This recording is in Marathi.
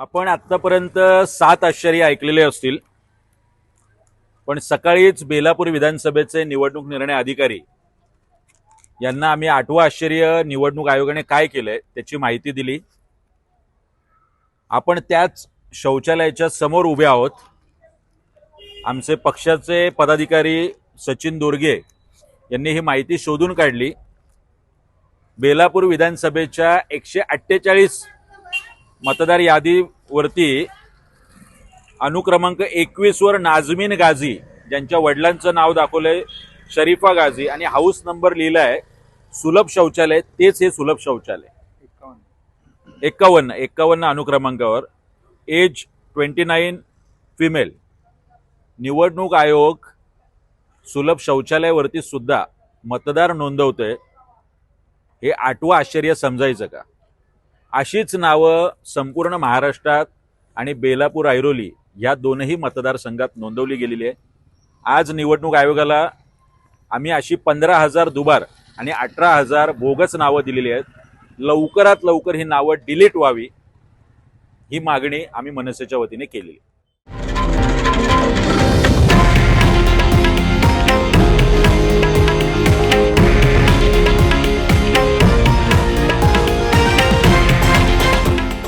आपण आतापर्यंत सात आश्चर्य ऐकलेले असतील. पण सकाळीच बेलापूर विधानसभेचे निवडणूक निर्णय अधिकारी यांना आम्ही आठवं आश्चर्य निवडणूक आयोगाने काय केलंय त्याची माहिती दिली. आपण त्याच शौचालयाच्या समोर उभे आहोत. आमचे पक्षाचे पदाधिकारी सचिन दोरगे यांनी ही माहिती शोधून काढली. बेलापूर विधानसभेच्या एकशे अठ्ठेचाळीस मतदार यादीवरती अनुक्रमांक एकवीसवर नाजमीन नाझमीन गाझी ज्यांच्या वडिलांचं नाव दाखवलंय शरीफा गाझी आणि हाऊस नंबर लिहिलाय सुलभ शौचालय तेच हे सुलभ शौचालय. एक्कावन्न एक्कावन्न अनुक्रमांकावर. Age twenty nine female. निवडणूक आयोग सुलभ शौचालयावरती सुद्धा मतदार नोंदवतोय. हे आठवं आश्चर्य समजायचं का? अशीच नावं संपूर्ण महाराष्ट्रात आणि बेलापूर ऐरोली या दोनही मतदारसंघात नोंदवली गेलेली आहे. आज निवडणूक आयोगाला आम्ही अशी पंधरा हजार दुबार आणि अठरा हजार बोगस नावं दिलेली आहेत. लवकरात लवकर ही नावं डिलीट व्हावी ही मागणी आम्ही मनसेच्या वतीने केलेली